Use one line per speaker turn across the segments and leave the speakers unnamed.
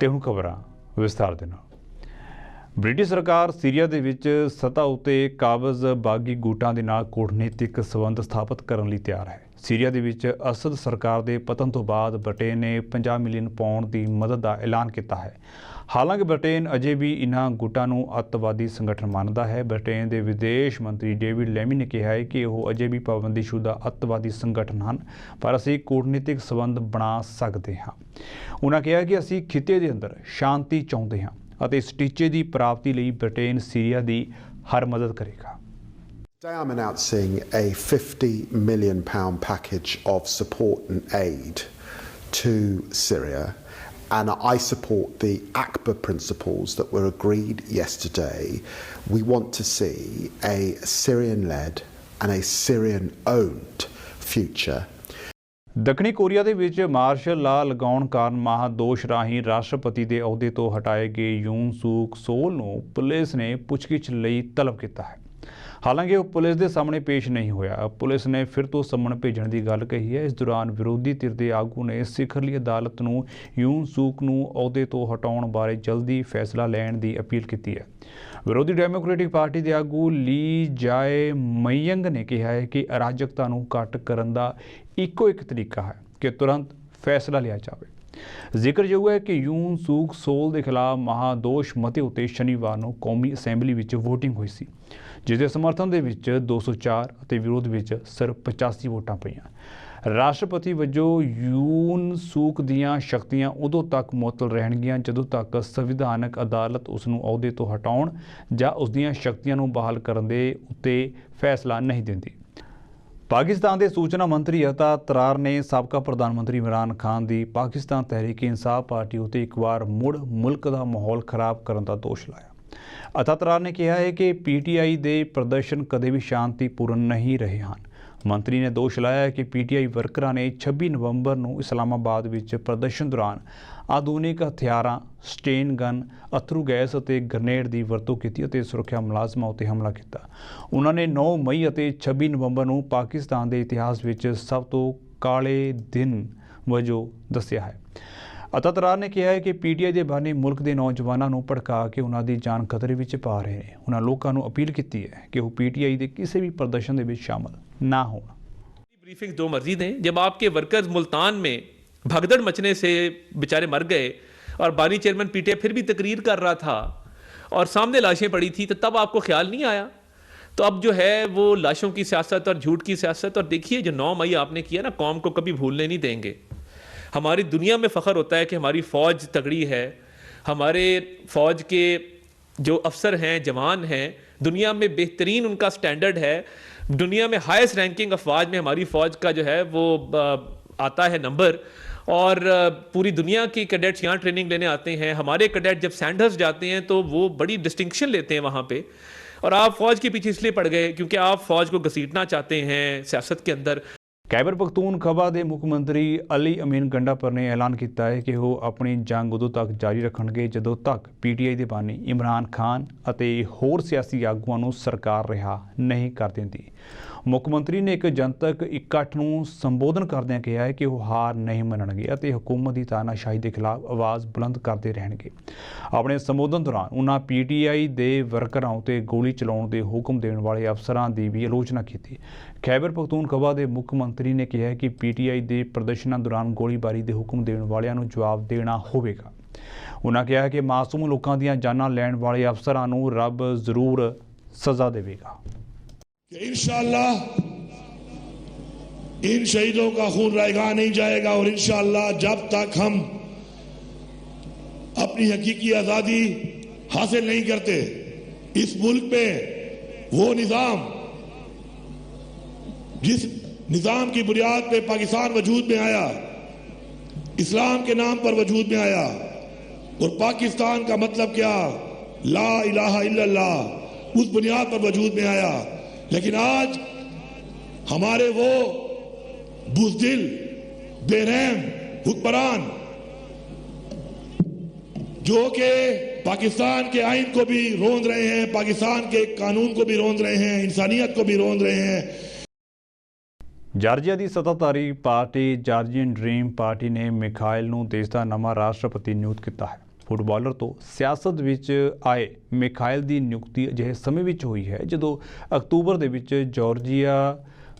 ਤੇ ਹੁਣ ਖਬਰਾਂ ਵਿਸਥਾਰ ਦੇ ਨਾਲ। ਬ੍ਰਿਟਿਸ਼ ਸਰਕਾਰ ਸੀਰੀਆ ਦੇ ਵਿੱਚ ਸਤਾ ਉਤੇ ਕਾਬਜ਼ ਬਾਗੀ ਗੂਟਾਂ ਦੇ ਨਾਲ ਕੂਟਨੀਤਿਕ ਸਬੰਧ ਸਥਾਪਿਤ ਕਰਨ ਲਈ ਤਿਆਰ ਹੈ। ਸੀਰੀਆ ਦੇ ਵਿੱਚ ਅਸਦ ਸਰਕਾਰ ਦੇ ਪਤਨ ਤੋਂ ਬਾਅਦ ਬ੍ਰਿਟੇਨ ਨੇ 50 ਮਿਲੀਅਨ ਪਾਉਂਡ ਦੀ ਮਦਦ ਦਾ ਐਲਾਨ ਕੀਤਾ ਹੈ। ਹਾਲਾਂਕਿ ਬ੍ਰਿਟੇਨ ਅਜੇ ਵੀ ਇਨ੍ਹਾਂ ਗੁੱਟਾਂ ਨੂੰ ਅੱਤਵਾਦੀ ਸੰਗਠਨ ਮੰਨਦਾ ਹੈ। ਬ੍ਰਿਟੇਨ ਦੇ ਵਿਦੇਸ਼ ਮੰਤਰੀ ਡੇਵਿਡ ਲੈਮੀ ਨੇ ਕਿਹਾ ਹੈ ਕਿ ਉਹ ਅਜੇ ਵੀ ਪਾਬੰਦੀਸ਼ੁਦਾ ਅੱਤਵਾਦੀ ਸੰਗਠਨ ਹਨ, ਪਰ ਅਸੀਂ ਕੂਟਨੀਤਿਕ ਸਬੰਧ ਬਣਾ ਸਕਦੇ ਹਾਂ। ਉਹਨਾਂ ਕਿਹਾ ਕਿ ਅਸੀਂ ਖਿੱਤੇ ਦੇ ਅੰਦਰ ਸ਼ਾਂਤੀ ਚਾਹੁੰਦੇ ਹਾਂ ਅਤੇ ਇਸ ਟੀਚੇ ਦੀ ਪ੍ਰਾਪਤੀ ਲਈ ਬ੍ਰਿਟੇਨ ਸੀਰੀਆ ਦੀ ਹਰ ਮਦਦ ਕਰੇਗਾ।
Today I'm announcing a 50 million pound package of support and aid to Syria. And I support the ACBA principles that were agreed yesterday. We want to see a Syrian led and a Syrian owned future
ਦੱਖਣੀ Korea ਦੇ ਵਿੱਚ martial ਲਾ ਲਗਾਉਣ ਕਾਰਨ ਮਹਾਦੋਸ਼ ਰਾਹੀਂ ਰਾਸ਼ਟਰਪਤੀ ਦੇ ਅਹੁਦੇ ਤੋਂ ਹਟਾਏ ਗਏ ਯੂਨ ਸੂਕ ਸੋਲ ਨੂੰ ਪੁਲਿਸ ਨੇ ਪੁੱਛਗਿੱਛ ਲਈ ਤਲਬ ਕੀਤਾ ਹੈ ਹਾਲਾਂਕਿ ਉਹ ਪੁਲਿਸ ਦੇ ਸਾਹਮਣੇ ਪੇਸ਼ ਨਹੀਂ ਹੋਇਆ। ਪੁਲਿਸ ਨੇ ਫਿਰ ਤੋਂ ਸੰਮਣ ਭੇਜਣ ਦੀ ਗੱਲ ਕਹੀ ਹੈ। ਇਸ ਦੌਰਾਨ ਵਿਰੋਧੀ ਧਿਰ ਦੇ ਆਗੂ ਨੇ ਸਿਖਰਲੀ ਅਦਾਲਤ ਨੂੰ ਯੂਨ ਸੂਕ ਨੂੰ ਅਹੁਦੇ ਤੋਂ ਹਟਾਉਣ ਬਾਰੇ ਜਲਦੀ ਫੈਸਲਾ ਲੈਣ ਦੀ ਅਪੀਲ ਕੀਤੀ ਹੈ। ਵਿਰੋਧੀ ਡੈਮੋਕ੍ਰੈਟਿਕ ਪਾਰਟੀ ਦੇ ਆਗੂ ਲੀ ਜਾਏ ਮਯੰਗ ਨੇ ਕਿਹਾ ਹੈ ਕਿ ਅਰਾਜਕਤਾ ਨੂੰ ਘੱਟ ਕਰਨ ਦਾ ਇੱਕੋ ਇੱਕ ਤਰੀਕਾ ਹੈ ਕਿ ਤੁਰੰਤ ਫੈਸਲਾ ਲਿਆ ਜਾਵੇ। ਜ਼ਿਕਰਯੋਗ ਹੈ ਕਿ ਯੂਨ ਸੂਕ ਸੋਲ ਦੇ ਖਿਲਾਫ ਮਹਾਦੋਸ਼ ਮਤੇ ਉਤੇ ਸ਼ਨੀਵਾਰ ਨੂੰ ਕੌਮੀ ਅਸੈਂਬਲੀ ਵਿੱਚ VOTING ਹੋਈ ਸੀ। ਜਿਸ ਦੇ ਸਮਰਥਨ ਦੇ ਵਿੱਚ 204 ਅਤੇ ਵਿਰੋਧ ਵਿੱਚ ਸਿਰਫ 85 ਵੋਟਾਂ ਪਈਆਂ। ਰਾਸ਼ਟਰਪਤੀ ਵਜੋਂ ਯੂਨ ਸੂਕ ਦੀਆਂ ਸ਼ਕਤੀਆਂ ਉਦੋਂ ਤੱਕ ਮੁਅੱਤਲ ਰਹਿਣਗੀਆਂ ਜਦੋਂ ਤੱਕ ਸੰਵਿਧਾਨਕ ਅਦਾਲਤ ਉਸ ਨੂੰ ਅਹੁਦੇ ਤੋਂ ਹਟਾਉਣ ਜਾਂ ਉਸ ਦੀਆਂ ਸ਼ਕਤੀਆਂ ਨੂੰ ਬਹਾਲ ਕਰਨ ਦੇ ਉੱਤੇ ਫੈਸਲਾ ਨਹੀਂ ਦਿੰਦੀ। ਪਾਕਿਸਤਾਨ ਦੇ ਸੂਚਨਾ ਮੰਤਰੀ ਅਤਾ ਤਰਾਰ ਨੇ ਸਾਬਕਾ ਪ੍ਰਧਾਨ ਮੰਤਰੀ ਇਮਰਾਨ ਖਾਨ ਦੀ ਪਾਕਿਸਤਾਨ ਤਹਿਰੀਕ ਇਨਸਾਫ ਪਾਰਟੀ ਉਤੇ ਇੱਕ ਵਾਰ ਮੁੜ ਮੁਲਕ ਦਾ ਮਾਹੌਲ ਖਰਾਬ ਕਰਨ ਦਾ ਦੋਸ਼ ਲਾਇਆ। ਅਤਤਰਾਰ ਨੇ ਕਿਹਾ ਹੈ ਕਿ ਪੀਟੀਆਈ ਦੇ ਪ੍ਰਦਰਸ਼ਨ ਕਦੇ ਵੀ ਸ਼ਾਂਤੀਪੂਰਨ ਨਹੀਂ ਰਹੇ ਹਨ। ਮੰਤਰੀ ਨੇ ਦੋਸ਼ ਲਾਇਆ ਹੈ ਕਿ ਪੀਟੀਆਈ ਵਰਕਰਾਂ ਨੇ 26 ਨਵੰਬਰ ਨੂੰ ਇਸਲਾਮਾਬਾਦ ਵਿੱਚ ਪ੍ਰਦਰਸ਼ਨ ਦੌਰਾਨ ਆਧੁਨਿਕ ਹਥਿਆਰਾਂ, ਸਟੇਨ ਗਨ, ਅਥਰੂ ਗੈਸ ਅਤੇ ਗ੍ਰਨੇਡ ਦੀ ਵਰਤੋਂ ਕੀਤੀ ਅਤੇ ਸੁਰੱਖਿਆ ਮੁਲਾਜ਼ਮਾਂ ਉੱਤੇ ਹਮਲਾ ਕੀਤਾ। ਉਹਨਾਂ ਨੇ 9 ਮਈ ਅਤੇ 26 ਨਵੰਬਰ ਨੂੰ ਪਾਕਿਸਤਾਨ ਦੇ ਇਤਿਹਾਸ ਵਿੱਚ ਸਭ ਤੋਂ ਕਾਲੇ ਦਿਨ ਵਜੋਂ ਦੱਸਿਆ ਹੈ। ਅਤਤਰਾਰ ਨੇ ਕਿਹਾ ਹੈ ਕਿ ਪੀਟੀਆਈ ਦੇ ਬਾਨੀ ਮੁਲਕ ਦੇ ਨੌਜਵਾਨਾਂ ਨੂੰ ਭੜਕਾ ਕੇ ਉਹਨਾਂ ਦੀ ਜਾਨ ਖਤਰੇ ਵਿੱਚ ਪਾ ਰਹੇ ਨੇ ਉਹਨਾਂ ਲੋਕਾਂ ਨੂੰ ਅਪੀਲ ਕੀਤੀ ਹੈ ਕਿ ਉਹ ਪੀਟੀਆਈ ਦੇ ਕਿਸੇ ਵੀ ਪ੍ਰਦਰਸ਼ਨ ਦੇ ਵਿੱਚ ਸ਼ਾਮਲ ਨਾ ਹੋਣ
ब्रीफिंग दो मर्जी दें जब आपके वर्कर्स मुल्तान में भगदड़ मचने से बेचारे मर गए और बानी चेयरमैन पीटीआई फिर भी तकरीर कर रहा था और सामने लाशें पड़ी थी तो तब आपको ख्याल नहीं आया तो अब जो है वो लाशों की सियासत और झूठ की सियासत और देखिए जो नौ मई आपने किया ना कौम को कभी भूलने नहीं देंगे ہماری دنیا میں فخر ہوتا ہے کہ ہماری فوج تگڑی ہے، ہمارے فوج کے جو افسر ہیں، جوان ہیں، دنیا میں بہترین ان کا سٹینڈرڈ ہے۔ دنیا میں ہائیسٹ رینکنگ افواج میں ہماری فوج کا جو ہے وہ آتا ہے نمبر۔ اور پوری دنیا کی کیڈیٹس یہاں ٹریننگ لینے آتے ہیں۔ ہمارے کیڈیٹ جب سینڈرز جاتے ہیں تو وہ بڑی ڈسٹنکشن لیتے ہیں وہاں پہ۔ اور آپ فوج کے پیچھے اس لیے پڑ گئے کیونکہ آپ فوج کو گھسیٹنا چاہتے ہیں سیاست کے اندر۔
ਕੈਬਰ ਪਖਤੂਨਖਵਾ ਦੇ ਮੁੱਖ ਮੰਤਰੀ ਅਲੀ ਅਮੀਨ ਗੰਡਾਪਰ ਨੇ ਐਲਾਨ ਕੀਤਾ ਹੈ ਕਿ ਉਹ ਆਪਣੀ ਜੰਗ ਉਦੋਂ ਤੱਕ ਜਾਰੀ ਰੱਖਣਗੇ ਜਦੋਂ ਤੱਕ ਪੀਟੀਆਈ ਦੇ ਬਾਨੀ ਇਮਰਾਨ ਖਾਨ ਅਤੇ ਹੋਰ ਸਿਆਸੀ ਆਗੂਆਂ ਨੂੰ ਸਰਕਾਰ ਰਿਹਾ ਨਹੀਂ ਕਰ ਦਿੰਦੀ। ਮੁੱਖ ਮੰਤਰੀ ਨੇ ਇੱਕ ਜਨਤਕ ਇਕੱਠ ਨੂੰ ਸੰਬੋਧਨ ਕਰਦਿਆਂ ਕਿਹਾ ਹੈ ਕਿ ਉਹ ਹਾਰ ਨਹੀਂ ਮੰਨਣਗੇ ਅਤੇ ਹਕੂਮਤ ਦੀ ਤਾਨਾਸ਼ਾਹੀ ਦੇ ਖਿਲਾਫ ਆਵਾਜ਼ ਬੁਲੰਦ ਕਰਦੇ ਰਹਿਣਗੇ। ਆਪਣੇ ਸੰਬੋਧਨ ਦੌਰਾਨ ਉਹਨਾਂ ਪੀਟੀਆਈ ਦੇ ਵਰਕਰਾਂ ਉਤੇ ਗੋਲੀ ਚਲਾਉਣ ਦੇ ਹੁਕਮ ਦੇਣ ਵਾਲੇ ਅਫਸਰਾਂ ਦੀ ਵੀ ਆਲੋਚਨਾ ਕੀਤੀ। ਖੈਬਰ ਪਖਤੂਨਖਵਾ ਦੇ ਮੁੱਖ ਮੰਤਰੀ ਨੇ ਕਿਹਾ ਕਿ ਪੀਟੀਆਈ ਦੇ ਪ੍ਰਦਰਸ਼ਨਾਂ ਦੌਰਾਨ ਗੋਲੀਬਾਰੀ ਦੇ ਹੁਕਮ ਦੇਣ ਵਾਲਿਆਂ ਨੂੰ ਜਵਾਬ ਦੇਣਾ ਹੋਵੇਗਾ। ਉਹਨਾਂ ਕਿਹਾ ਕਿ ਮਾਸੂਮ ਲੋਕਾਂ ਦੀਆਂ ਜਾਨਾਂ ਲੈਣ ਵਾਲੇ ਅਫਸਰਾਂ ਨੂੰ ਰੱਬ ਜ਼ਰੂਰ ਸਜ਼ਾ ਦੇਵੇਗਾ।
کہ انشاءاللہ ان شہیدوں کا خون رائے نہیں جائے گا اور انشاءاللہ جب تک ہم اپنی حقیقی آزادی حاصل نہیں کرتے، اس ملک میں وہ نظام، جس نظام کی بنیاد پہ پاکستان وجود میں آیا، اسلام کے نام پر وجود میں آیا اور پاکستان کا مطلب کیا؟ لا الہ الا اللہ، اس بنیاد پر وجود میں آیا۔ लेकिन आज हमारे वो बुजदिल बेरहम हुक्मरान जो कि पाकिस्तान के आइन को भी रोंद रहे हैं पाकिस्तान के कानून को भी रोंद रहे हैं इंसानियत को भी रोंद रहे हैं
ਜਾਰਜੀਆ ਦੀ ਸੱਤਾਧਾਰੀ ਪਾਰਟੀ ਜਾਰਜੀਅਨ ਡ੍ਰੀਮ ਪਾਰਟੀ ਨੇ ਮਿਖਾਇਲ ਨੂੰ ਦੇਸ਼ ਦਾ ਨਵਾਂ ਰਾਸ਼ਟਰਪਤੀ ਨਿਯੁਕਤ ਕੀਤਾ ਹੈ ਫੁੱਟਬਾਲਰ ਤੋਂ ਸਿਆਸਤ ਵਿੱਚ ਆਏ ਮਿਖਾਇਲ ਦੀ ਨਿਯੁਕਤੀ ਅਜਿਹੇ ਸਮੇਂ ਵਿੱਚ ਹੋਈ ਹੈ, ਜਦੋਂ ਅਕਤੂਬਰ ਦੇ ਵਿੱਚ ਜਾਰਜੀਆ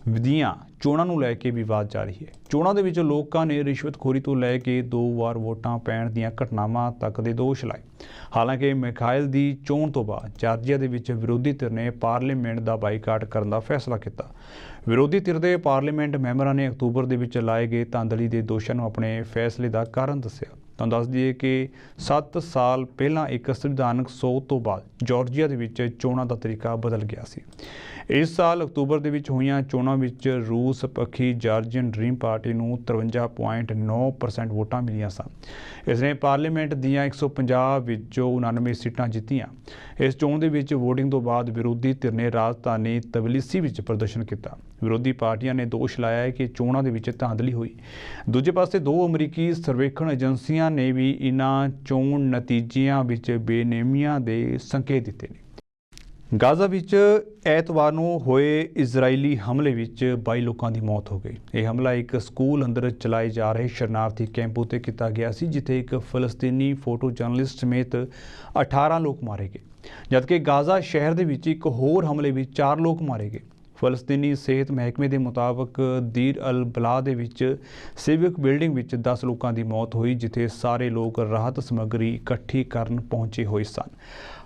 ਦੀਆਂ ਚੋਣਾਂ ਨੂੰ ਲੈ ਕੇ ਵਿਵਾਦ ਜਾਰੀ ਹੈ। ਚੋਣਾਂ ਦੇ ਵਿੱਚ ਲੋਕਾਂ ਨੇ ਰਿਸ਼ਵਤਖੋਰੀ ਤੋਂ ਲੈ ਕੇ ਦੋ ਵਾਰ ਵੋਟਾਂ ਪੈਣ ਦੀਆਂ ਘਟਨਾਵਾਂ ਤੱਕ ਦੇ ਦੋਸ਼ ਲਾਏ। ਹਾਲਾਂਕਿ ਮਿਖਾਇਲ ਦੀ ਚੋਣ ਤੋਂ ਬਾਅਦ ਜਾਰਜੀਆ ਦੇ ਵਿੱਚ ਵਿਰੋਧੀ ਧਿਰ ਨੇ ਪਾਰਲੀਮੈਂਟ ਦਾ ਬਾਈਕਾਟ ਕਰਨ ਦਾ ਫੈਸਲਾ ਕੀਤਾ। ਵਿਰੋਧੀ ਧਿਰ ਦੇ ਪਾਰਲੀਮੈਂਟ ਮੈਂਬਰਾਂ ਨੇ ਅਕਤੂਬਰ ਦੇ ਵਿੱਚ ਲਾਏ ਗਏ ਧਾਂਦਲੀ ਦੇ ਦੋਸ਼ਾਂ ਨੂੰ ਆਪਣੇ ਫੈਸਲੇ ਦਾ ਕਾਰਨ ਦੱਸਿਆ। ਤੁਹਾਨੂੰ ਦੱਸ ਦਈਏ ਕਿ 7 ਸਾਲ ਪਹਿਲਾਂ ਇੱਕ ਸੰਵਿਧਾਨਕ ਸੋਧ ਤੋਂ ਬਾਅਦ ਜਾਰਜੀਆ ਦੇ ਵਿੱਚ ਚੋਣਾਂ ਦਾ ਤਰੀਕਾ ਬਦਲ ਗਿਆ ਸੀ। ਇਸ ਸਾਲ ਅਕਤੂਬਰ ਦੇ ਵਿੱਚ ਹੋਈਆਂ ਚੋਣਾਂ ਵਿੱਚ ਰੂਸ ਪੱਖੀ ਜਾਰਜੀਅਨ ਡ੍ਰੀਮ ਪਾਰਟੀ ਨੂੰ 53.9% ਵੋਟਾਂ ਮਿਲੀਆਂ ਸਨ। ਇਸ ਨੇ ਪਾਰਲੀਮੈਂਟ ਦੀਆਂ 150 ਵਿੱਚੋਂ 99 ਸੀਟਾਂ ਜਿੱਤੀਆਂ। ਇਸ ਚੋਣ ਦੇ ਵਿੱਚ VOTING ਤੋਂ ਬਾਅਦ ਵਿਰੋਧੀ ਧਿਰ ਨੇ ਰਾਜਧਾਨੀ ਤਬਲਿਸੀ ਵਿੱਚ ਪ੍ਰਦਰਸ਼ਨ ਕੀਤਾ। ਵਿਰੋਧੀ ਪਾਰਟੀਆਂ ਨੇ ਦੋਸ਼ ਲਾਇਆ ਹੈ ਕਿ ਚੋਣਾਂ ਦੇ ਵਿੱਚ ਧਾਂਦਲੀ ਹੋਈ। ਦੂਜੇ ਪਾਸੇ ਦੋ ਅਮਰੀਕੀ ਸਰਵੇਖਣ ਏਜੰਸੀਆਂ ਨੇ ਵੀ ਇਨ੍ਹਾਂ ਚੋਣ ਨਤੀਜਿਆਂ ਵਿੱਚ ਬੇਨੇਮੀਆਂ ਦੇ ਸੰਕੇਤ ਦਿੱਤੇ ਨੇ। ਗਾਜ਼ਾ ਵਿੱਚ ਐਤਵਾਰ ਨੂੰ ਹੋਏ ਇਜ਼ਰਾਈਲੀ ਹਮਲੇ ਵਿੱਚ 22 ਲੋਕਾਂ ਦੀ ਮੌਤ ਹੋ ਗਈ। ਇਹ ਹਮਲਾ ਇੱਕ ਸਕੂਲ ਅੰਦਰ ਚਲਾਏ ਜਾ ਰਹੇ ਸ਼ਰਨਾਰਥੀ ਕੈਂਪ ਉਤੇ ਕੀਤਾ ਗਿਆ ਸੀ, ਜਿੱਥੇ ਇੱਕ ਫਲਸਤੀਨੀ ਫੋਟੋ ਜਰਨਲਿਸਟ ਸਮੇਤ 18 ਲੋਕ ਮਾਰੇ ਗਏ। ਜਦਕਿ ਗਾਜ਼ਾ ਸ਼ਹਿਰ ਦੇ ਵਿੱਚ ਇੱਕ ਹੋਰ ਹਮਲੇ ਵਿੱਚ 4 ਲੋਕ ਮਾਰੇ ਗਏ। ਫਲਸਤੀਨੀ ਸਿਹਤ ਮਹਿਕਮੇ ਦੇ ਮੁਤਾਬਕ ਦੀਰ ਅਲ ਬਲਾ ਦੇ ਵਿੱਚ ਸਿਵਿਕ ਬਿਲਡਿੰਗ ਵਿੱਚ 10 ਲੋਕਾਂ ਦੀ ਮੌਤ ਹੋਈ, ਜਿੱਥੇ ਸਾਰੇ ਲੋਕ ਰਾਹਤ ਸਮੱਗਰੀ ਇਕੱਠੀ ਕਰਨ ਪਹੁੰਚੇ ਹੋਏ ਸਨ।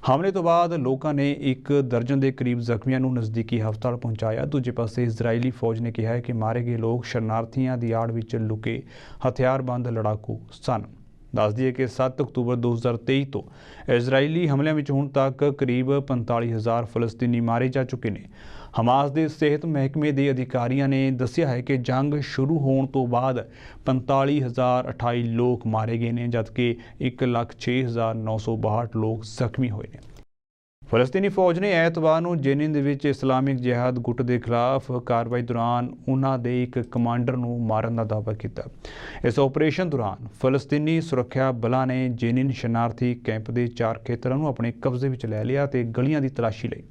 ਹਮਲੇ ਤੋਂ ਬਾਅਦ ਲੋਕਾਂ ਨੇ ਇੱਕ ਦਰਜਨ ਦੇ ਕਰੀਬ ਜ਼ਖਮੀਆਂ ਨੂੰ ਨਜ਼ਦੀਕੀ ਹਸਪਤਾਲ ਪਹੁੰਚਾਇਆ। ਦੂਜੇ ਪਾਸੇ ਇਜ਼ਰਾਈਲੀ ਫੌਜ ਨੇ ਕਿਹਾ ਹੈ ਕਿ ਮਾਰੇ ਗਏ ਲੋਕ ਸ਼ਰਨਾਰਥੀਆਂ ਦੀ ਆੜ ਵਿੱਚ ਲੁਕੇ ਹਥਿਆਰਬੰਦ ਲੜਾਕੂ ਸਨ। ਦੱਸ ਦਈਏ ਕਿ 7 ਅਕਤੂਬਰ 2023 ਤੋਂ ਇਜ਼ਰਾਈਲੀ ਹਮਲਿਆਂ ਵਿੱਚ ਹੁਣ ਤੱਕ ਕਰੀਬ 45000 ਫਲਸਤੀਨੀ ਮਾਰੇ ਜਾ ਚੁੱਕੇ ਨੇ। ਹਮਾਸ ਦੇ ਸਿਹਤ ਮਹਿਕਮੇ ਦੇ ਅਧਿਕਾਰੀਆਂ ਨੇ ਦੱਸਿਆ ਹੈ ਕਿ ਜੰਗ ਸ਼ੁਰੂ ਹੋਣ ਤੋਂ ਬਾਅਦ 45028 ਲੋਕ ਮਾਰੇ ਗਏ ਨੇ, ਜਦਕਿ 106962 ਲੋਕ ਜ਼ਖਮੀ ਹੋਏ ਨੇ। ਫਲਸਤੀਨੀ ਫੌਜ ਨੇ ਐਤਵਾਰ ਨੂੰ ਜੇਨਿਨ ਦੇ ਵਿੱਚ ਇਸਲਾਮਿਕ ਜਿਹਾਦ ਗੁੱਟ ਦੇ ਖਿਲਾਫ ਕਾਰਵਾਈ ਦੌਰਾਨ ਉਹਨਾਂ ਦੇ ਇੱਕ ਕਮਾਂਡਰ ਨੂੰ ਮਾਰਨ ਦਾ ਦਾਅਵਾ ਕੀਤਾ। ਇਸ ਆਪਰੇਸ਼ਨ ਦੌਰਾਨ ਫਲਸਤੀਨੀ ਸੁਰੱਖਿਆ ਬਲਾਂ ਨੇ ਜੇਨਿਨ ਸ਼ਰਨਾਰਥੀ ਕੈਂਪ ਦੇ ਚਾਰ ਖੇਤਰਾਂ ਨੂੰ ਆਪਣੇ ਕਬਜ਼ੇ ਵਿੱਚ ਲੈ ਲਿਆ ਤੇ ਗਲੀਆਂ ਦੀ ਤਲਾਸ਼ੀ ਲਈ।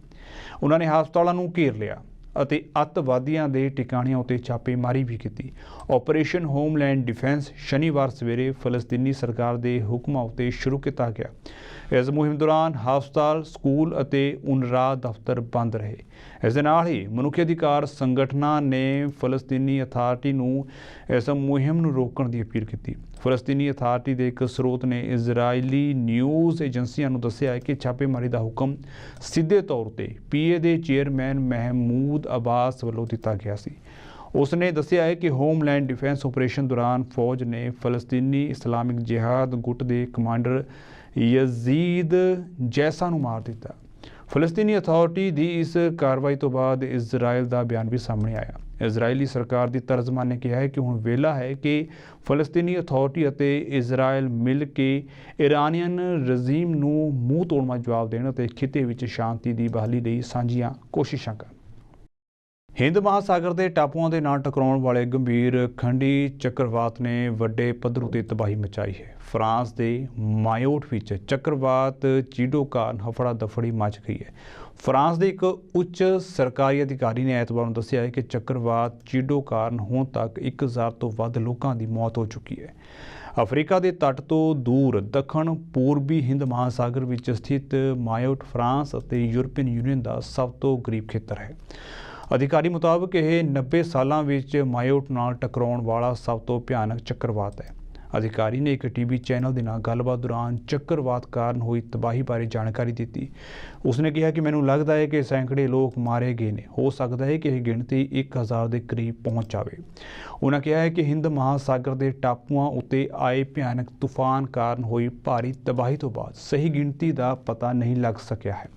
ਉਹਨਾਂ ਨੇ ਹਸਪਤਾਲਾਂ ਨੂੰ ਘੇਰ ਲਿਆ ਅਤੇ ਅੱਤਵਾਦੀਆਂ ਦੇ ਟਿਕਾਣਿਆਂ ਉਤੇ ਛਾਪੇਮਾਰੀ ਵੀ ਕੀਤੀ। ਆਪਰੇਸ਼ਨ ਹੋਮਲੈਂਡ ਡਿਫੈਂਸ ਸ਼ਨੀਵਾਰ ਸਵੇਰੇ ਫਲਸਤੀਨੀ ਸਰਕਾਰ ਦੇ ਹੁਕਮਾਂ ਉਤੇ ਸ਼ੁਰੂ ਕੀਤਾ ਗਿਆ। ਇਸ ਮੁਹਿੰਮ ਦੌਰਾਨ ਹਸਪਤਾਲ, ਸਕੂਲ ਅਤੇ ਉਨਰਾ ਦਫ਼ਤਰ ਬੰਦ ਰਹੇ। ਇਸ ਦੇ ਨਾਲ ਹੀ ਮਨੁੱਖੀ ਅਧਿਕਾਰ ਸੰਗਠਨਾਂ ਨੇ ਫਲਸਤੀਨੀ ਅਥਾਰਟੀ ਨੂੰ ਇਸ ਮੁਹਿੰਮ ਨੂੰ ਰੋਕਣ ਦੀ ਅਪੀਲ ਕੀਤੀ। ਫਲਸਤੀਨੀ ਅਥਾਰਟੀ ਦੇ ਇੱਕ ਸਰੋਤ ਨੇ ਇਜ਼ਰਾਈਲੀ ਨਿਊਜ਼ ਏਜੰਸੀਆਂ ਨੂੰ ਦੱਸਿਆ ਹੈ ਕਿ ਛਾਪੇਮਾਰੀ ਦਾ ਹੁਕਮ ਸਿੱਧੇ ਤੌਰ ਤੇ ਪੀਏ ਦੇ ਚੇਅਰਮੈਨ ਮਹਿਮੂਦ ਅਬਾਸ ਵੱਲੋਂ ਦਿੱਤਾ ਗਿਆ ਸੀ। ਉਸ ਨੇ ਦੱਸਿਆ ਹੈ ਕਿ ਹੋਮਲੈਂਡ ਡਿਫੈਂਸ ਆਪਰੇਸ਼ਨ ਦੌਰਾਨ ਫੌਜ ਨੇ ਫਲਸਤੀਨੀ ਇਸਲਾਮਿਕ ਜਿਹਾਦ ਗੁੱਟ ਦੇ ਕਮਾਂਡਰ ਯਜ਼ੀਦ ਜੈਸਾ ਨੂੰ ਮਾਰ ਦਿੱਤਾ। ਫਲਸਤੀਨੀ ਅਥਾਰਟੀ ਦੀ ਇਸ ਕਾਰਵਾਈ ਤੋਂ ਬਾਅਦ ਇਜ਼ਰਾਈਲ ਦਾ ਬਿਆਨ ਵੀ ਸਾਹਮਣੇ ਆਇਆ। ਇਜ਼ਰਾਈਲੀ ਸਰਕਾਰ ਦੀ ਤਰਜਮਾਨ ਨੇ ਕਿਹਾ ਹੈ ਕਿ ਹੁਣ ਵੇਲਾ ਹੈ ਕਿ ਫਲਸਤੀਨੀ ਅਥਾਰਟੀ ਅਤੇ ਇਜ਼ਰਾਈਲ ਮਿਲ ਕੇ ਇਰਾਨੀਅਨ ਰਜ਼ੀਮ ਨੂੰ ਮੂੰਹ ਤੋੜਵਾ ਜਵਾਬ ਦੇਣ ਅਤੇ ਖਿੱਤੇ ਵਿੱਚ ਸ਼ਾਂਤੀ ਦੀ ਬਹਾਲੀ ਲਈ ਸਾਂਝੀਆਂ ਕੋਸ਼ਿਸ਼ਾਂ ਕਰਨ। ਹਿੰਦ ਮਹਾਸਾਗਰ ਦੇ ਟਾਪੂਆਂ ਦੇ ਨਾਲ ਟਕਰਾਉਣ ਵਾਲੇ ਗੰਭੀਰ ਖੰਡੀ ਚੱਕਰਵਾਤ ਨੇ ਵੱਡੇ ਪੱਧਰ ਉਤੇ ਤਬਾਹੀ ਮਚਾਈ ਹੈ। ਫਰਾਂਸ ਦੇ ਮਾਇਓਟ ਵਿੱਚ ਚੱਕਰਵਾਤ ਚੀਡੋ ਕਾਰਨ ਹਫੜਾ ਦਫੜੀ ਮਚ ਗਈ ਹੈ। ਫਰਾਂਸ ਦੇ ਇੱਕ ਉੱਚ ਸਰਕਾਰੀ ਅਧਿਕਾਰੀ ਨੇ ਐਤਵਾਰ ਨੂੰ ਦੱਸਿਆ ਹੈ ਕਿ ਚੱਕਰਵਾਤ ਚੀਡੋ ਕਾਰਨ ਹੁਣ ਤੱਕ 1000 ਤੋਂ ਵੱਧ ਲੋਕਾਂ ਦੀ ਮੌਤ ਹੋ ਚੁੱਕੀ ਹੈ। ਅਫਰੀਕਾ ਦੇ ਤੱਟ ਤੋਂ ਦੂਰ ਦੱਖਣ ਪੂਰਬੀ ਹਿੰਦ ਮਹਾਸਾਗਰ ਵਿੱਚ ਸਥਿਤ ਮਾਇਓਟ ਫਰਾਂਸ ਅਤੇ ਯੂਰਪੀਅਨ ਯੂਨੀਅਨ ਦਾ ਸਭ ਤੋਂ ਗਰੀਬ ਖੇਤਰ ਹੈ। ਅਧਿਕਾਰੀ ਮੁਤਾਬਕ ਇਹ 90 ਸਾਲਾਂ ਵਿੱਚ ਮਾਇਓਟ ਨਾਲ ਟਕਰਾਉਣ ਵਾਲਾ ਸਭ ਤੋਂ ਭਿਆਨਕ ਚੱਕਰਵਾਤ ਹੈ। ਅਧਿਕਾਰੀ ਨੇ ਇੱਕ ਟੀਵੀ ਚੈਨਲ ਦੇ ਨਾਲ ਗੱਲਬਾਤ ਦੌਰਾਨ ਚੱਕਰਵਾਤ ਕਾਰਨ ਹੋਈ ਤਬਾਹੀ ਬਾਰੇ ਜਾਣਕਾਰੀ ਦਿੱਤੀ। ਉਸਨੇ ਕਿਹਾ ਕਿ ਮੈਨੂੰ ਲੱਗਦਾ ਹੈ ਕਿ ਸੈਂਕੜੇ ਲੋਕ ਮਾਰੇ ਗਏ ਨੇ। ਹੋ ਸਕਦਾ ਹੈ ਕਿ ਇਹ ਗਿਣਤੀ 1000 ਦੇ ਕਰੀਬ ਪਹੁੰਚ ਜਾਵੇ। ਉਹਨਾਂ ਕਿਹਾ ਹੈ ਕਿ ਹਿੰਦ ਮਹਾਸਾਗਰ ਦੇ ਟਾਪੂਆਂ ਉੱਤੇ ਆਏ ਭਿਆਨਕ ਤੂਫਾਨ ਕਾਰਨ ਹੋਈ ਭਾਰੀ ਤਬਾਹੀ ਤੋਂ ਬਾਅਦ ਸਹੀ ਗਿਣਤੀ ਦਾ ਪਤਾ ਨਹੀਂ ਲੱਗ ਸਕਿਆ ਹੈ।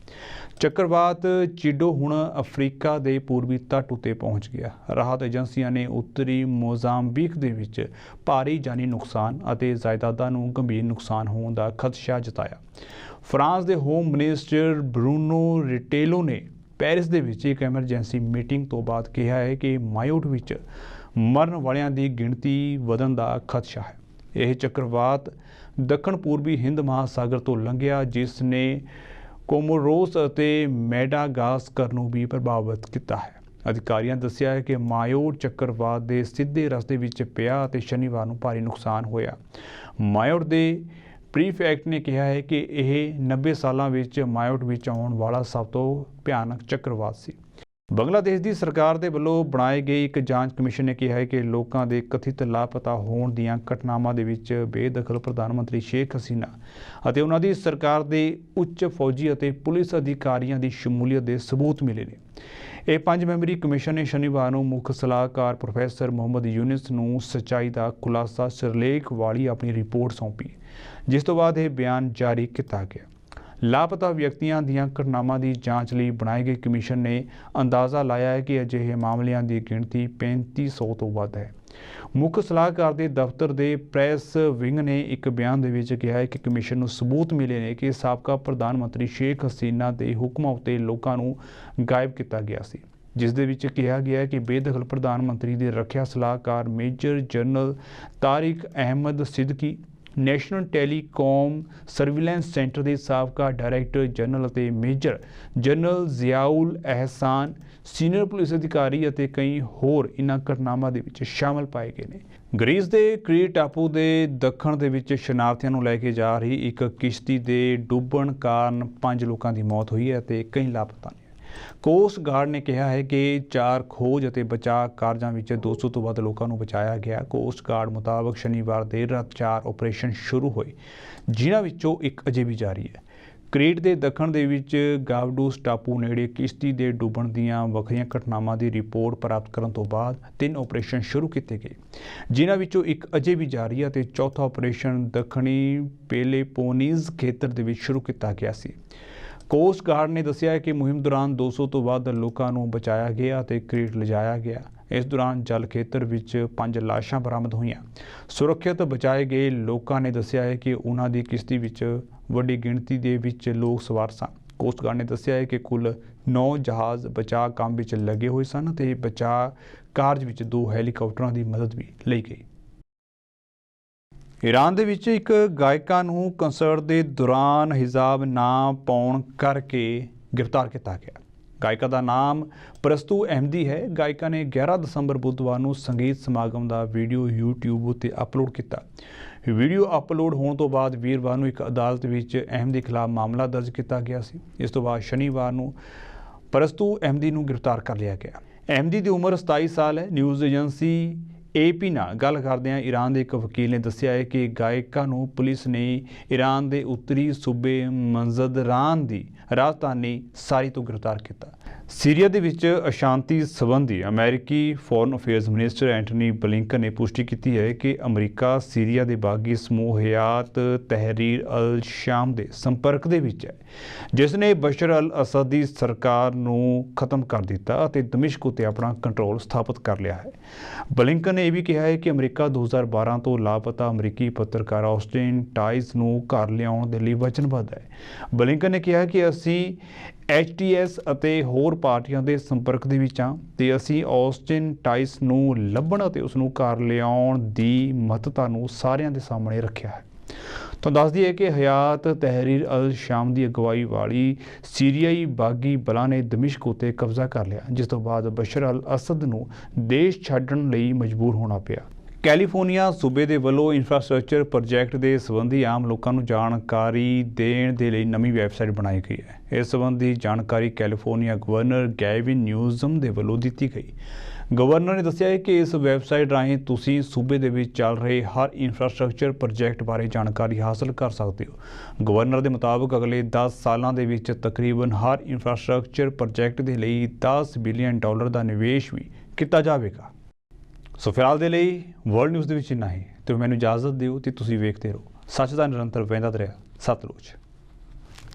ਚੱਕਰਵਾਤ ਚੀਡੋ ਹੁਣ ਅਫਰੀਕਾ ਦੇ ਪੂਰਬੀ ਤੱਟ ਉੱਤੇ ਪਹੁੰਚ ਗਿਆ। ਰਾਹਤ ਏਜੰਸੀਆਂ ਨੇ ਉੱਤਰੀ ਮੋਜ਼ਾਂਬੀਕ ਦੇ ਵਿੱਚ ਭਾਰੀ ਜਾਨੀ ਨੁਕਸਾਨ ਅਤੇ ਜਾਇਦਾਦਾਂ ਨੂੰ ਗੰਭੀਰ ਨੁਕਸਾਨ ਹੋਣ ਦਾ ਖਦਸ਼ਾ ਜਤਾਇਆ। ਫਰਾਂਸ ਦੇ ਹੋਮ ਮਿਨਿਸਟਰ ਬਰੂਨੋ ਰਿਟੇਲੋ ਨੇ ਪੈਰਿਸ ਦੇ ਵਿੱਚ ਇੱਕ ਐਮਰਜੈਂਸੀ ਮੀਟਿੰਗ ਤੋਂ ਬਾਅਦ ਕਿਹਾ ਹੈ ਕਿ ਮਾਇਓਟ ਵਿੱਚ ਮਰਨ ਵਾਲਿਆਂ ਦੀ ਗਿਣਤੀ ਵਧਣ ਦਾ ਖਦਸ਼ਾ ਹੈ। ਇਹ ਚੱਕਰਵਾਤ ਦੱਖਣ ਪੂਰਬੀ ਹਿੰਦ ਮਹਾਸਾਗਰ ਤੋਂ ਲੰਘਿਆ, ਜਿਸ ਨੇ ਕੋਮੋਰੋਸ ਅਤੇ ਮੈਡਾਗਾਸਕਰ ਨੂੰ ਵੀ ਪ੍ਰਭਾਵਿਤ ਕੀਤਾ ਹੈ। ਅਧਿਕਾਰੀਆਂ ਦੱਸਿਆ ਹੈ ਕਿ ਮਾਇਓਟ ਚੱਕਰਵਾਦ ਦੇ ਸਿੱਧੇ ਰਸਤੇ ਵਿੱਚ ਪਿਆ ਅਤੇ ਸ਼ਨੀਵਾਰ ਨੂੰ ਭਾਰੀ ਨੁਕਸਾਨ ਹੋਇਆ। ਮਾਇਓਟ ਦੇ ਪ੍ਰੀਫੈਕਟ ਨੇ ਕਿਹਾ ਹੈ ਕਿ ਇਹ 90 ਸਾਲਾਂ ਵਿੱਚ ਮਾਇਓਟ ਵਿੱਚ ਆਉਣ ਵਾਲਾ ਸਭ ਤੋਂ ਭਿਆਨਕ ਚੱਕਰਵਾਦ ਸੀ। ਬੰਗਲਾਦੇਸ਼ ਦੀ ਸਰਕਾਰ ਦੇ ਵੱਲੋਂ ਬਣਾਏ ਗਏ ਇੱਕ ਜਾਂਚ ਕਮਿਸ਼ਨ ਨੇ ਕਿਹਾ ਹੈ ਕਿ ਲੋਕਾਂ ਦੇ ਕਥਿਤ ਲਾਪਤਾ ਹੋਣ ਦੀਆਂ ਘਟਨਾਵਾਂ ਦੇ ਵਿੱਚ ਬੇਦਖਲ ਪ੍ਰਧਾਨ ਮੰਤਰੀ ਸ਼ੇਖ ਹਸੀਨਾ ਅਤੇ ਉਹਨਾਂ ਦੀ ਸਰਕਾਰ ਦੇ ਉੱਚ ਫੌਜੀ ਅਤੇ ਪੁਲਿਸ ਅਧਿਕਾਰੀਆਂ ਦੀ ਸ਼ਮੂਲੀਅਤ ਦੇ ਸਬੂਤ ਮਿਲੇ ਨੇ। ਇਹ ਪੰਜ ਮੈਂਬਰੀ ਕਮਿਸ਼ਨ ਨੇ ਸ਼ਨੀਵਾਰ ਨੂੰ ਮੁੱਖ ਸਲਾਹਕਾਰ ਪ੍ਰੋਫੈਸਰ ਮੁਹੰਮਦ ਯੂਨਿਸ ਨੂੰ ਸਚਾਈ ਦਾ ਖੁਲਾਸਾ ਸਿਰਲੇਖ ਵਾਲੀ ਆਪਣੀ ਰਿਪੋਰਟ ਸੌਂਪੀ, ਜਿਸ ਤੋਂ ਬਾਅਦ ਇਹ ਬਿਆਨ ਜਾਰੀ ਕੀਤਾ ਗਿਆ। ਲਾਪਤਾ ਵਿਅਕਤੀਆਂ ਦੀਆਂ ਘਟਨਾਵਾਂ ਦੀ ਜਾਂਚ ਲਈ ਬਣਾਏ ਗਏ ਕਮਿਸ਼ਨ ਨੇ ਅੰਦਾਜ਼ਾ ਲਾਇਆ ਹੈ ਕਿ ਅਜਿਹੇ ਮਾਮਲਿਆਂ ਦੀ ਗਿਣਤੀ 3500 ਤੋਂ ਵੱਧ ਹੈ। ਮੁੱਖ ਸਲਾਹਕਾਰ ਦੇ ਦਫ਼ਤਰ ਦੇ ਪ੍ਰੈਸ ਵਿੰਗ ਨੇ ਇੱਕ ਬਿਆਨ ਦੇ ਵਿੱਚ ਕਿਹਾ ਹੈ ਕਿ ਕਮਿਸ਼ਨ ਨੂੰ ਸਬੂਤ ਮਿਲੇ ਨੇ ਕਿ ਸਾਬਕਾ ਪ੍ਰਧਾਨ ਮੰਤਰੀ ਸ਼ੇਖ ਹਸੀਨਾ ਦੇ ਹੁਕਮਾਂ ਉੱਤੇ ਲੋਕਾਂ ਨੂੰ ਗਾਇਬ ਕੀਤਾ ਗਿਆ ਸੀ, ਜਿਸ ਦੇ ਵਿੱਚ ਕਿਹਾ ਗਿਆ ਹੈ ਕਿ ਬੇਦਖਲ ਪ੍ਰਧਾਨ ਮੰਤਰੀ ਦੇ ਰੱਖਿਆ ਸਲਾਹਕਾਰ major general Tariq Ahmed Siddiqui national telecom surveillance centre ਦੇ ਸਾਬਕਾ ਡਾਇਰੈਕਟਰ ਜਨਰਲ ਅਤੇ major general Ziaul Ahsan, senior police ਅਧਿਕਾਰੀ ਅਤੇ ਕਈ ਹੋਰ ਇਨ੍ਹਾਂ ਘਟਨਾਵਾਂ ਦੇ ਵਿੱਚ ਸ਼ਾਮਲ ਪਾਏ ਗਏ ਨੇ। ਗ੍ਰੀਸ ਦੇ ਕ੍ਰੀਟ ਟਾਪੂ ਦੇ ਦੱਖਣ ਦੇ ਵਿੱਚ ਸ਼ਰਨਾਰਥੀਆਂ ਨੂੰ ਲੈ ਕੇ ਜਾ ਰਹੀ ਇੱਕ ਕਿਸ਼ਤੀ ਦੇ ਡੁੱਬਣ ਕਾਰਨ ਪੰਜ ਲੋਕਾਂ ਦੀ ਮੌਤ ਹੋਈ ਹੈ ਅਤੇ ਕਈ ਲਾਪਤਾ ਨੇ। ਕੋਸਟ ਗਾਰਡ ਨੇ ਕਿਹਾ ਹੈ ਕਿ ਚਾਰ ਖੋਜ ਅਤੇ ਬਚਾਅ ਕਾਰਜਾਂ ਵਿੱਚ 200 ਤੋਂ ਵੱਧ ਲੋਕਾਂ ਨੂੰ ਬਚਾਇਆ ਗਿਆ। ਕੋਸਟ ਗਾਰਡ ਮੁਤਾਬਕ ਸ਼ਨੀਵਾਰ ਦੇਰ ਰਾਤ ਚਾਰ ਆਪਰੇਸ਼ਨ ਸ਼ੁਰੂ ਹੋਏ, ਜਿਨ੍ਹਾਂ ਵਿੱਚੋਂ ਇੱਕ ਅਜੇ ਵੀ ਜਾਰੀ ਹੈ। ਕ੍ਰੀਟ ਦੇ ਦੱਖਣ ਦੇ ਵਿੱਚ ਗਾਵਡੂਸ ਟਾਪੂ ਨੇੜੇ ਕਿਸ਼ਤੀ ਦੇ ਡੁੱਬਣ ਦੀਆਂ ਵੱਖਰੀਆਂ ਘਟਨਾਵਾਂ ਦੀ ਰਿਪੋਰਟ ਪ੍ਰਾਪਤ ਕਰਨ ਤੋਂ ਬਾਅਦ ਤਿੰਨ ਆਪਰੇਸ਼ਨ ਸ਼ੁਰੂ ਕੀਤੇ ਗਏ, ਜਿਨ੍ਹਾਂ ਵਿੱਚੋਂ ਇੱਕ ਅਜੇ ਵੀ ਜਾਰੀ ਹੈ ਤੇ ਚੌਥਾ ਆਪਰੇਸ਼ਨ ਦੱਖਣੀ ਪੇਲੇਪੋਨੀਜ਼ ਖੇਤਰ ਦੇ ਵਿੱਚ ਸ਼ੁਰੂ ਕੀਤਾ ਗਿਆ ਸੀ। ਕੋਸਟ ਗਾਰਡ ਨੇ ਦੱਸਿਆ ਹੈ ਕਿ ਮੁਹਿੰਮ ਦੌਰਾਨ 200 ਤੋਂ ਵੱਧ ਲੋਕਾਂ ਨੂੰ ਬਚਾਇਆ ਗਿਆ ਤੇ ਕ੍ਰੀਟ ਲਿਜਾਇਆ ਗਿਆ। ਇਸ ਦੌਰਾਨ ਜਲ ਖੇਤਰ ਵਿੱਚ ਪੰਜ ਲਾਸ਼ਾਂ ਬਰਾਮਦ ਹੋਈਆਂ। ਸੁਰੱਖਿਅਤ ਬਚਾਏ ਗਏ ਲੋਕਾਂ ਨੇ ਦੱਸਿਆ ਹੈ ਕਿ ਉਹਨਾਂ ਦੀ ਕਿਸ਼ਤੀ ਵਿੱਚ ਵੱਡੀ ਗਿਣਤੀ ਦੇ ਵਿੱਚ ਲੋਕ ਸਵਾਰ ਸਨ। ਕੋਸਟ ਗਾਰਡ ਨੇ ਦੱਸਿਆ ਹੈ ਕਿ ਕੁੱਲ 9 ਜਹਾਜ਼ ਬਚਾਅ ਕੰਮ ਵਿੱਚ ਲੱਗੇ ਹੋਏ ਸਨ ਤੇ ਬਚਾਅ ਕਾਰਜ ਵਿੱਚ ਦੋ ਹੈਲੀਕਾਪਟਰਾਂ ਦੀ ਮਦਦ ਵੀ ਲਈ ਗਈ। ਈਰਾਨ ਦੇ ਵਿੱਚ ਇੱਕ ਗਾਇਕਾ ਨੂੰ ਕੰਸਰਟ ਦੇ ਦੌਰਾਨ ਹਿਜਾਬ ਨਾ ਪਾਉਣ ਕਰਕੇ ਗ੍ਰਿਫਤਾਰ ਕੀਤਾ ਗਿਆ। ਗਾਇਕਾ ਦਾ ਨਾਮ ਪ੍ਰਸਤੂ ਅਹਿਮਦੀ ਹੈ। ਗਾਇਕਾ ਨੇ 11 ਦਸੰਬਰ ਬੁੱਧਵਾਰ ਨੂੰ ਸੰਗੀਤ ਸਮਾਗਮ ਦਾ ਵੀਡੀਓ YouTube ਉੱਤੇ ਅਪਲੋਡ ਕੀਤਾ। ਵੀਡੀਓ ਅਪਲੋਡ ਹੋਣ ਤੋਂ ਬਾਅਦ ਵੀਰਵਾਰ ਨੂੰ ਇੱਕ ਅਦਾਲਤ ਵਿੱਚ ਅਹਿਮਦੀ ਖਿਲਾਫ ਮਾਮਲਾ ਦਰਜ ਕੀਤਾ ਗਿਆ ਸੀ। ਇਸ ਤੋਂ ਬਾਅਦ ਸ਼ਨੀਵਾਰ ਨੂੰ ਪ੍ਰਸਤੂ ਅਹਿਮਦੀ ਨੂੰ ਗ੍ਰਿਫਤਾਰ ਕਰ ਲਿਆ ਗਿਆ। ਅਹਿਮਦੀ ਦੀ ਉਮਰ 27 ਸਾਲ ਹੈ। ਨਿਊਜ਼ ਏਜੰਸੀ ਏਪੀ ਨਾਲ ਗੱਲ ਕਰਦਿਆਂ ਈਰਾਨ ਦੇ ਇੱਕ ਵਕੀਲ ਨੇ ਦੱਸਿਆ ਹੈ ਕਿ ਗਾਇਕਾ ਨੂੰ ਪੁਲਿਸ ਨੇ ਈਰਾਨ ਦੇ ਉੱਤਰੀ ਸੂਬੇ ਮੰਜ਼ਦਰਾਨ ਦੀ ਰਾਜਧਾਨੀ ਸਾਰੀ ਤੋਂ ਗ੍ਰਿਫਤਾਰ ਕੀਤਾ। ਸੀਰੀਆ ਦੇ ਵਿੱਚ ਅਸ਼ਾਂਤੀ ਸੰਬੰਧੀ ਅਮਰੀਕੀ foreign affairs minister Antony Blinken ਨੇ ਪੁਸ਼ਟੀ ਕੀਤੀ ਹੈ ਕਿ ਅਮਰੀਕਾ ਸੀਰੀਆ ਦੇ ਬਾਗੀ ਸਮੂਹ ਹਯਾਤ ਤਹਿਰੀਰ ਅਲ ਸ਼ਾਮ ਦੇ ਸੰਪਰਕ ਦੇ ਵਿੱਚ ਹੈ, ਜਿਸ ਨੇ ਬਸ਼ਰ ਅਲ ਅਸਦ ਦੀ ਸਰਕਾਰ ਨੂੰ ਖਤਮ ਕਰ ਦਿੱਤਾ ਅਤੇ ਦਮਿਸ਼ਕ ਉਤੇ ਆਪਣਾ ਕੰਟਰੋਲ ਸਥਾਪਿਤ ਕਰ ਲਿਆ ਹੈ। ਬਲਿੰਕਨ ਨੇ ਇਹ ਵੀ ਕਿਹਾ ਹੈ ਕਿ ਅਮਰੀਕਾ 2012 ਤੋਂ ਲਾਪਤਾ ਅਮਰੀਕੀ ਪੱਤਰਕਾਰ ਆਸਟਿਨ ਟਾਈਸ ਨੂੰ ਘਰ ਲਿਆਉਣ ਦੇ ਲਈ ਵਚਨਬੱਧ ਹੈ। ਬਲਿੰਕਨ ਨੇ ਕਿਹਾ ਕਿ ਅਸੀਂ ਐਚਟੀਐਸ ਅਤੇ ਹੋਰ ਪਾਰਟੀਆਂ ਦੇ ਸੰਪਰਕ ਦੇ ਵਿੱਚ ਹਾਂ ਤੇ ਅਸੀਂ ਔਸਟਿਨ ਟਾਈਸ ਨੂੰ ਲੱਭਣ ਅਤੇ ਉਸ ਨੂੰ ਘਰ ਲਿਆਉਣ ਦੀ ਮਹੱਤਤਾ ਨੂੰ ਸਾਰਿਆਂ ਦੇ ਸਾਹਮਣੇ ਰੱਖਿਆ ਹੈ। ਤਾਂ ਦੱਸ ਦਈਏ ਕਿ ਹਯਾਤ ਤਹਿਰੀਰ ਅਲ ਸ਼ਾਮ ਦੀ ਅਗਵਾਈ ਵਾਲੀ ਸੀਰੀਆਈ ਬਾਗੀ ਬਲਾਂ ਨੇ ਦਮਿਸ਼ਕ ਉਤੇ ਕਬਜ਼ਾ ਕਰ ਲਿਆ, ਜਿਸ ਤੋਂ ਬਾਅਦ ਬਸ਼ਰ ਅਲ ਅਸਦ ਨੂੰ ਦੇਸ਼ ਛੱਡਣ ਲਈ ਮਜਬੂਰ ਹੋਣਾ ਪਿਆ। ਕੈਲੀਫੋਰਨੀਆ ਸੂਬੇ ਦੇ ਵੱਲੋਂ ਇਨਫਰਾਸਟ੍ਰਕਚਰ ਪ੍ਰੋਜੈਕਟ ਦੇ ਸੰਬੰਧੀ ਆਮ ਲੋਕਾਂ ਨੂੰ ਜਾਣਕਾਰੀ ਦੇਣ ਦੇ ਲਈ ਨਵੀਂ ਵੈਬਸਾਈਟ ਬਣਾਈ ਗਈ ਹੈ। ਇਸ ਸੰਬੰਧੀ ਜਾਣਕਾਰੀ ਕੈਲੀਫੋਰਨੀਆ ਗਵਰਨਰ ਗੈਵਿਨ ਨਿਊਜ਼ਮ ਦੇ ਵੱਲੋਂ ਦਿੱਤੀ ਗਈ। ਗਵਰਨਰ ਨੇ ਦੱਸਿਆ ਹੈ ਕਿ ਇਸ ਵੈਬਸਾਈਟ ਰਾਹੀਂ ਤੁਸੀਂ ਸੂਬੇ ਦੇ ਵਿੱਚ ਚੱਲ ਰਹੇ ਹਰ ਇਨਫਰਾਸਟ੍ਰਕਚਰ ਪ੍ਰੋਜੈਕਟ ਬਾਰੇ ਜਾਣਕਾਰੀ ਹਾਸਲ ਕਰ ਸਕਦੇ ਹੋ। ਗਵਰਨਰ ਦੇ ਮੁਤਾਬਕ ਅਗਲੇ 10 ਸਾਲਾਂ ਦੇ ਵਿੱਚ ਤਕਰੀਬਨ ਹਰ ਇਨਫਰਾਸਟ੍ਰਕਚਰ ਪ੍ਰੋਜੈਕਟ ਦੇ ਲਈ 10 ਬਿਲੀਅਨ ਡਾਲਰ ਦਾ ਨਿਵੇਸ਼ ਵੀ ਕੀਤਾ ਜਾਵੇਗਾ। ਸੋ ਫਿਲਹਾਲ ਦੇ ਲਈ ਵਰਲਡ ਨਿਊਜ਼ ਦੇ ਵਿੱਚ ਇੰਨਾ ਹੀ। ਤੇ ਮੈਨੂੰ ਇਜਾਜ਼ਤ ਦਿਓ ਤੇ ਤੁਸੀਂ ਵੇਖਦੇ ਰਹੋ। ਸੱਚ ਦਾ ਨਿਰੰਤਰ ਵਹਿੰਦਾ ਦਰਿਆ ਸਤਲੁਜ